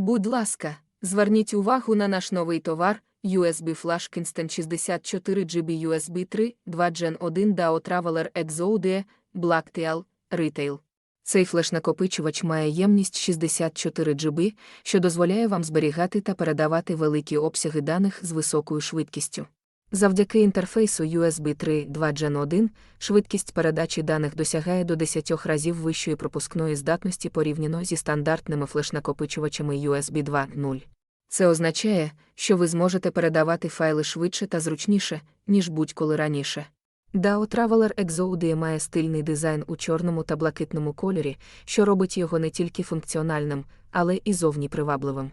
Будь ласка, зверніть увагу на наш новий товар USB Flash Kingston 64 GB USB 3, 2 Gen 1 DAO Traveler Exode, Blacktail, Retail. Цей флеш-накопичувач має ємність 64 GB, що дозволяє вам зберігати та передавати великі обсяги даних з високою швидкістю. Завдяки інтерфейсу USB 3 2 Gen 1 швидкість передачі даних досягає до 10 разів вищої пропускної здатності порівняно зі стандартними флеш-накопичувачами USB 2.0. Це означає, що ви зможете передавати файли швидше та зручніше, ніж будь-коли раніше. DAO Traveler Exode має стильний дизайн у чорному та блакитному кольорі, що робить його не тільки функціональним, але і зовні привабливим.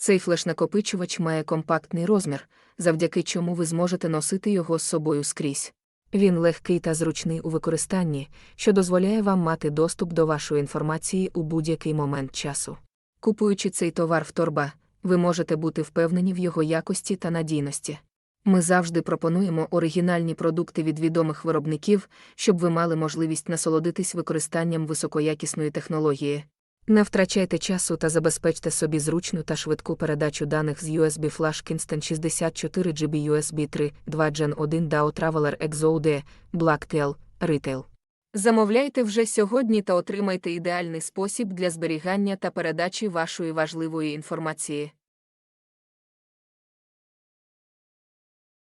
Цей флеш-накопичувач має компактний розмір, завдяки чому ви зможете носити його з собою скрізь. Він легкий та зручний у використанні, що дозволяє вам мати доступ до вашої інформації у будь-який момент часу. Купуючи цей товар в торба, ви можете бути впевнені в його якості та надійності. Ми завжди пропонуємо оригінальні продукти від відомих виробників, щоб ви мали можливість насолодитись використанням високоякісної технології. Не втрачайте часу та забезпечте собі зручну та швидку передачу даних з USB Flash Kingston 64 GB USB 3, 2 Gen 1 DAO Traveler Exode, Blacktail, Retail. Замовляйте вже сьогодні та отримайте ідеальний спосіб для зберігання та передачі вашої важливої інформації.